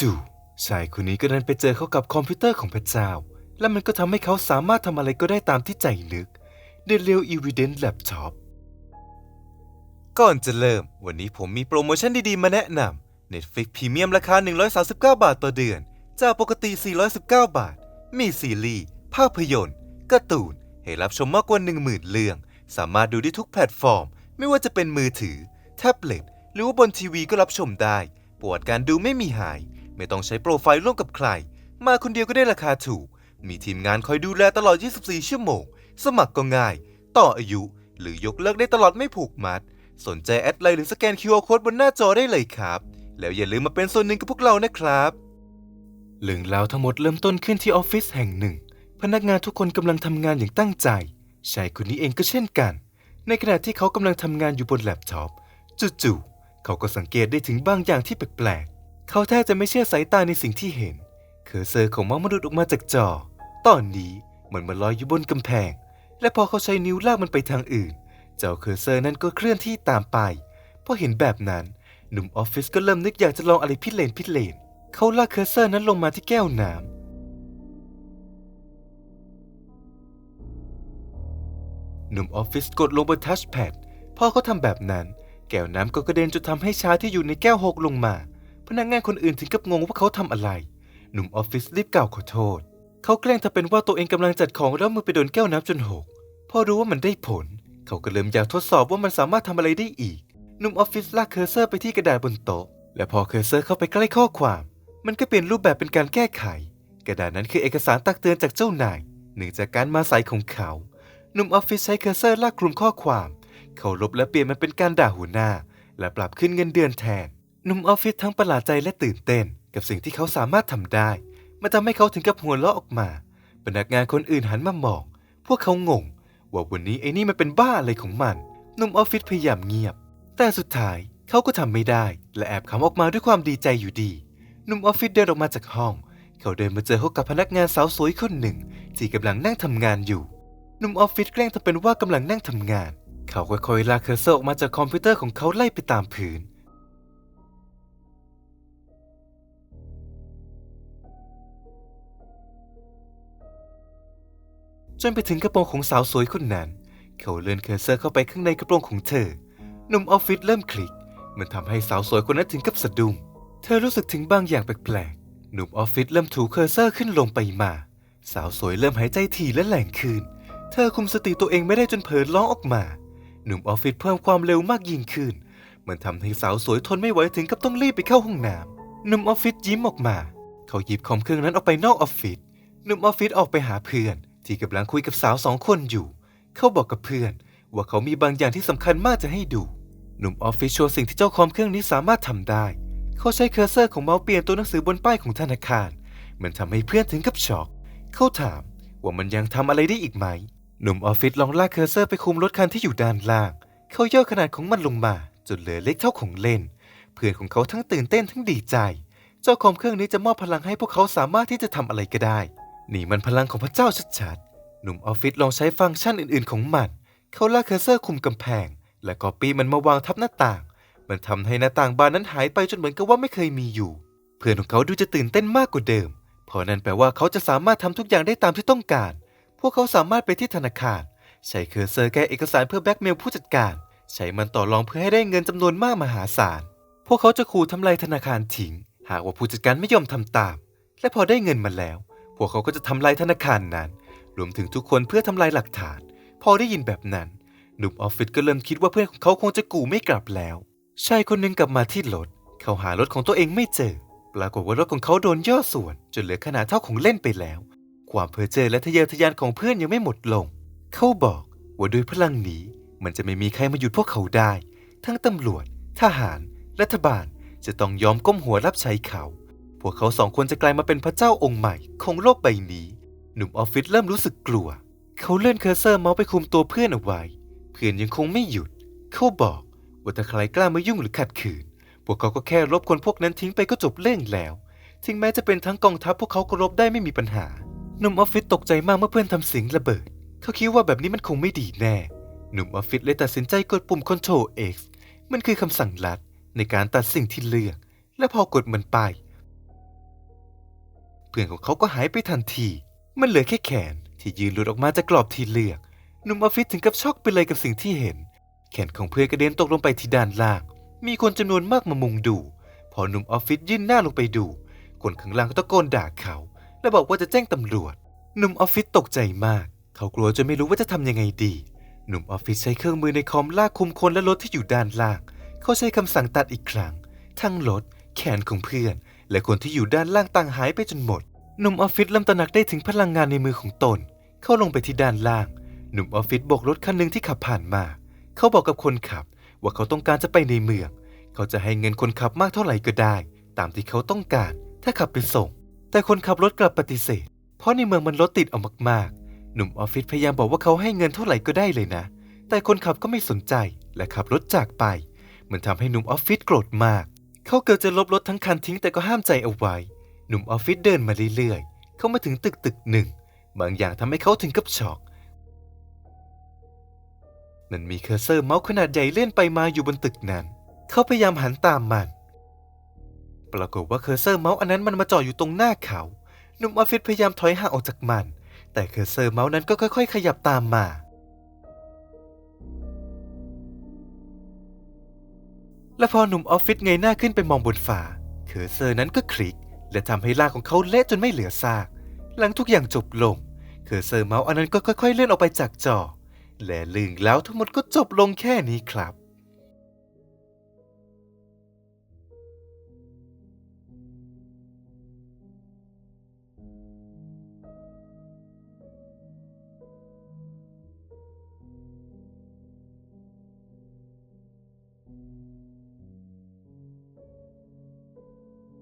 จู่ๆชายคนนี้ก็ดันไปเจอเข้ากับคอมพิวเตอร์ของพระเจ้า และมันก็ทำให้เขาสามารถทำอะไรก็ได้ตามที่ใจนึก The Real Evidence Laptop ก่อนจะเริ่ม วันนี้ผมมีโปรโมชั่นดีๆ มาแนะนำ Netflix Premium ราคา 139 บาทต่อเดือน จากปกติ 419 บาท มีซีรีส์ภาพยนตร์การ์ตูน ให้รับชมมากกว่า 10,000 เรื่อง สามารถดูได้ทุกแพลตฟอร์ม ไม่ว่าจะเป็นมือถือ แท็บเล็ต หรือว่าบนทีวีก็รับชมได้ ปวดการดูไม่มีหาย ไม่ต้องใช้โปรไฟล์ร่วมกับใคร มาคนเดียวก็ได้ราคาถูก มีทีมงานคอยดูแลตลอด 24 ชั่วโมง สมัครก็ง่าย ต่ออายุ หรือยกเลิกได้ตลอดไม่ผูกมัด สนใจแอดไลน์หรือสแกน QR Code บนหน้าจอได้เลยครับ แล้วอย่าลืมมาเป็นส่วนหนึ่งกับพวกเรานะครับเรื่องราวทั้งหมดเริ่มต้นขึ้นที่ออฟฟิศแห่งหนึ่ง พนักงานทุกคนกำลังทำงานอย่างตั้งใจชายคนนี้เองก็เช่นกัน ในขณะที่เขากำลังทำงานอยู่บนแล็ปท็อปจู่ๆเขาก็สังเกตได้ถึงบางอย่างที่แปลก เขาแทบจะไม่เชื่อสายตาในสิ่งที่เห็น เคอร์เซอร์ของมาส์มนุษย์ออกมาจากจอ ตอนนี้เหมือนมันลอยอยู่บนกำแพง และพอเขาใช้นิ้วลากมันไปทางอื่น เจ้าเคอร์เซอร์นั้นก็เคลื่อนที่ตามไปพอเห็นแบบนั้น หนุ่มออฟฟิศก็เริ่มนึกอยากจะลองอะไรพิเรนพิเรนเขาลากเคอร์เซอร์นั้นลงมาที่แก้วน้ำหนุ่มออฟฟิศกดลงบนทัชแพดพอเขาทำแบบนั้น แก้วน้ำก็กระเด็นจนทำให้ชาที่อยู่ในแก้วหกลงมา พนักงานคนอื่นถึงกับงงว่าเขาทำอะไร หนุ่มออฟฟิศรีบกล่าวขอโทษ เขาแกล้งทำเป็นว่าตัวเองกำลังจัดของแล้วมือไปโดนแก้วน้ำจนหก พอรู้ว่ามันได้ผล เขาก็เริ่มอยากทดสอบว่ามันสามารถทำอะไรได้อีก หนุ่มออฟฟิศลากเคอร์เซอร์ไปที่กระดาษบนโต๊ะ และพอเคอร์เซอร์เข้าไปใกล้ข้อความ มันก็เปลี่ยนรูปแบบเป็นการแก้ไข กระดาษนั้นคือเอกสารตักเตือนจากเจ้านายเนื่องจากการมาสายของเขาหนุ่มออฟฟิศใช้เคอร์เซอร์ลากคลุมข้อความ เขาลบและเปลี่ยนมันเป็นการด่าหัวหน้า และปรับขึ้นเงินเดือนแทน หนุ่มออฟฟิศทั้งประหลาดใจและตื่นเต้น กับสิ่งที่เขาสามารถทำได้ มันทำให้เขาถึงกับหัวเราะออกมาพนักงานคนอื่นหันมามอง พวกเขางง ว่าวันนี้ไอ้นี่มันเป็นบ้าอะไรของมันหนุ่มออฟฟิศพยายามเงียบ แต่สุดท้ายเขาก็ทำไม่ได้ และแอบขำออกมาด้วยความดีใจอยู่ดีหนุ่มออฟฟิศเดินออกมาจากห้อง เขาเดินมาเจอเขากับพนักงานสาวสวยคนหนึ่ง ที่กำลังนั่งทำงานอยู่หนุ่มออฟฟิศแกล้งทำเป็นว่ากำลังนั่งทำงาน เขาค่อยๆลากเคอร์เซอร์ออกมาจากคอมพิวเตอร์ของเขาไล่ไปตามพื้น จนไปถึงกระโปรงของสาวสวยคนนั้น เขาเลื่อนเคอร์เซอร์เข้าไปข้างในกระโปรงของเธอ หนุ่มออฟฟิศเริ่มคลิก มันทำให้สาวสวยคนนั้นถึงกับสะดุ้ง เธอรู้สึกถึงบางอย่างแปลกๆ หนุ่มออฟฟิศเริ่มถูเคอร์เซอร์ขึ้นลงไปมา สาวสวยเริ่มหายใจถี่และแหลงขึ้น เธอคุมสติตัวเองไม่ได้จนเผลอร้องออกมา หนุ่มออฟฟิศเพิ่มความเร็วมากยิ่งขึ้น มันทำให้สาวสวยทนไม่ไหวถึงกับต้องรีบไปเข้าห้องน้ำหนุ่มออฟฟิศยิ้มออกมา เขาหยิบคอมเครื่องนั้นออกไปนอกออฟฟิศหนุ่มออฟฟิศออกไปหาเพื่อน ที่กำลังคุยกับสาวสองคนอยู่ เขาบอกกับเพื่อนว่าเขามีบางอย่างที่สำคัญมากจะให้ดู หนุ่มออฟฟิศโชว์สิ่งที่เจ้าคอมเครื่องนี้สามารถทำได้ เขาใช้เคอร์เซอร์ของเมาส์เปลี่ยนตัวหนังสือบนป้ายของธนาคาร มันทำให้เพื่อนถึงกับช็อก เขาถามว่ามันยังทำอะไรได้อีกไหม หนุ่มออฟฟิศลองลากเคอร์เซอร์ไปคุมรถคันที่อยู่ด้านล่าง เขาย่อขนาดของมันลงมาจนเหลือเล็กเท่าของเล่น เพื่อนของเขาทั้งตื่นเต้นทั้งดีใจ เจ้าคอมเครื่องนี้จะมอบพลังให้พวกเขาสามารถที่จะทำอะไรก็ได้ นี่มันพลังของพระเจ้าชัดๆ หนุ่มออฟฟิศลองใช้ฟังก์ชันอื่นๆของมัน เขาลากเคอร์เซอร์คุมกำแพง และก็ปีมันมาวางทับหน้าต่าง มันทำให้หน้าต่างบานนั้นหายไปจนเหมือนกับว่าไม่เคยมีอยู่ เพื่อนของเขาดูจะตื่นเต้นมากกว่าเดิม เพราะนั่นแปลว่าเขาจะสามารถทำทุกอย่างได้ตามที่ต้องการ พวกเขาสามารถไปที่ธนาคาร ใช้เคอร์เซอร์แก้เอกสารเพื่อแบล็กเมลผู้จัดการ ใช้มันต่อรองเพื่อให้ได้เงินจำนวนมากมหาศาล พวกเขาจะขู่ทำลายธนาคารทิ้ง หากว่าผู้จัดการไม่ยอมทำตาม และพอได้เงินมาแล้ว พวกเขาก็จะทำลายธนาคารนั้น รวมถึงทุกคนเพื่อทำลายหลักฐาน พอได้ยินแบบนั้น หนุ่มออฟฟิศก็เริ่มคิดว่าเพื่อนของเขาคงจะกู่ไม่กลับแล้วชายคนหนึ่งกลับมาที่รถเขาหารถของตัวเองไม่เจอ ปรากฏว่ารถของเขาโดนย่อส่วน จนเหลือขนาดเท่าของเล่นไปแล้ว ความเพ้อเจ้อและทะเยอทะยานของเพื่อนยังไม่หมดลง เขาบอกว่าด้วยพลังนี้มันจะไม่มีใครมาหยุดพวกเขาได้ ทั้งตำรวจ ทหาร รัฐบาลจะต้องยอมก้มหัวรับใช้เขา พวกเขาสองคนจะกลายมาเป็นพระเจ้าองค์ใหม่ของโลกใบนี้ หนุ่มออฟฟิศเริ่มรู้สึกกลัว เขาเลื่อนเคอร์เซอร์เมาส์ไปคุมตัวเพื่อนเอาไว้ เพื่อนยังคงไม่หยุด เขาบอกว่าถ้าใครกล้ามายุ่งหรือขัดขืน พวกเขาก็แค่ลบคนพวกนั้นทิ้งไปก็จบเรื่องแล้วถึงแม้จะเป็นทั้งกองทัพพวกเขาก็ลบได้ไม่มีปัญหา หนุ่มออฟฟิศตกใจมากเมื่อเพื่อนทำเสียงระเบิด เขาคิดว่าแบบนี้มันคงไม่ดีแน่ หนุ่มออฟฟิศเลยตัดสินใจกดปุ่ม Ctrl X มันคือคำสั่งลัดในการตัดสิ่งที่เลือก และพอกดมันไป เพื่อนของเขาก็หายไปทันที มันเหลือแค่แขนที่ยืนหลุดออกมาจากกรอบที่เลือก หนุ่มออฟฟิศถึงกับช็อกไปเลยกับสิ่งที่เห็น แขนของเพื่อนกระเด็นตกลงไปที่ด้านล่าง มีคนจำนวนมากมามุงดู พอหนุ่มออฟฟิศยื่นหน้าลงไปดู คนข้างล่างก็ตะโกนด่าเขา และบอกว่าจะแจ้งตำรวจ หนุ่มออฟฟิศตกใจมาก เขากลัวจนไม่รู้ว่าจะทำยังไงดี หนุ่มออฟฟิศใช้เครื่องมือในคอมลากคุมคนและรถที่อยู่ด้านล่าง เขาใช้คำสั่งตัดอีกครั้ง ทั้งรถแขนของเพื่อน และคนที่อยู่ด้านล่างต่างหายไปจนหมด หนุ่มออฟฟิศเริ่มตระหนักได้ถึงพลังงานในมือของตน เข้าลงไปที่ด้านล่าง หนุ่มออฟฟิศโบกรถคันหนึ่งที่ขับผ่านมา เขาบอกกับคนขับ ว่าเขาต้องการจะไปในเมือง เขาจะให้เงินคนขับมากเท่าไหร่ก็ได้ ตามที่เขาต้องการ ถ้าขับไปส่ง แต่คนขับรถกลับปฏิเสธ เพราะในเมืองมันรถติดเอามากๆ หนุ่มออฟฟิศพยายามบอกว่าเขาให้เงินเท่าไหร่ก็ได้เลยนะ แต่คนขับก็ไม่สนใจและขับรถจากไป มันทำให้หนุ่มออฟฟิศโกรธมาก เขาเกือบจะลบรถทั้งคันทิ้งแต่ก็ห้ามใจเอาไว้ หนุ่มออฟฟิศเดินมาเรื่อยๆ เขามาถึงตึกตึกหนึ่ง บางอย่างทำให้เขาถึงกับช็อกมันมีเคอร์เซอร์เมาส์ขนาดใหญ่เล่นไปมาอยู่บนตึกนั้น เขาพยายามหันตามมัน ปรากฏว่าเคอร์เซอร์เมาส์อันนั้นมันมาจ่ออยู่ตรงหน้าเขา หนุ่มออฟฟิศพยายามถอยห่างออกจากมัน แต่เคอร์เซอร์เมาส์นั้นก็ค่อย ๆ ขยับตามมา และพอหนุ่มออฟฟิศเงยหน้าขึ้นไปมองบนฟ้าเคอร์เซอร์นั้นก็คลิก และทำให้ร่างของเขาเละจนไม่เหลือซาก หลังทุกอย่างจบลง เคอร์เซอร์เมาส์อันนั้นก็ค่อยๆ เลื่อนออกไปจากจอ และลึงแล้วทั้งหมดก็จบลงแค่นี้ครับ